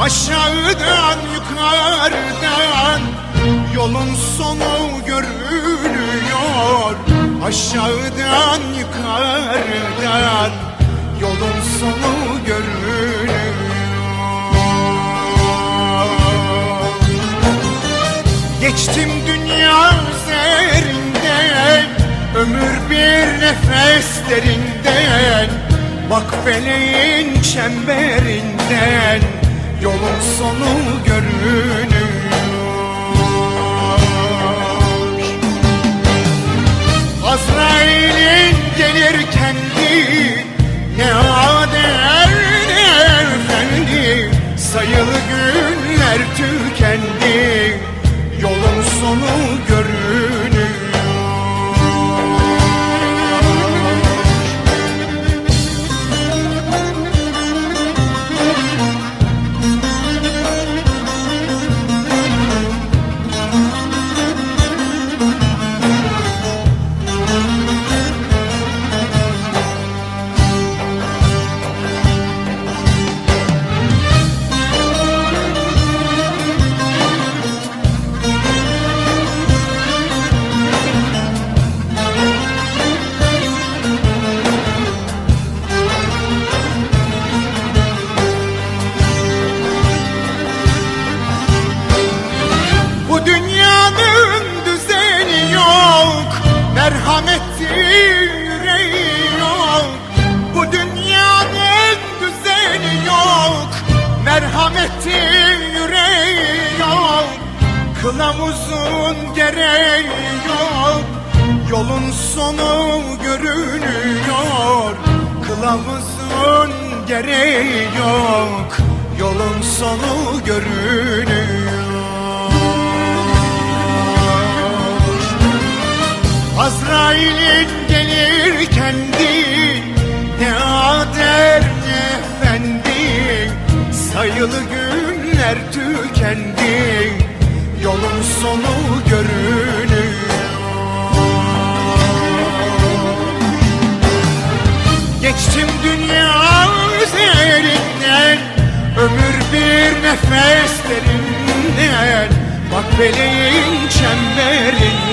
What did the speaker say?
Aşağıdan yukarıdan Yolun sonu görünüyor. Aşağıdan yukarıdan Yolun sonu görünüyor. Geçtim dünya üzerinden Ömür bir nefes derinden Bak feleğin çemberinden Yolun sonu görünüyor. Azrail'in gelir kendi Ne ader ne efendi. Sayılı günler tükendi Kılavuzun gereği yok. Yolun sonu görünüyor. Kılavuzun gereği yok. Yolun sonu görünüyor. Azrail'in gelir kendi. Ne ader ne efendi. Sayılı günler tükendi Yolun sonu görünüyor Geçtim dünya üzerinden Ömür bir nefes derinden Bak feleğin çemberinden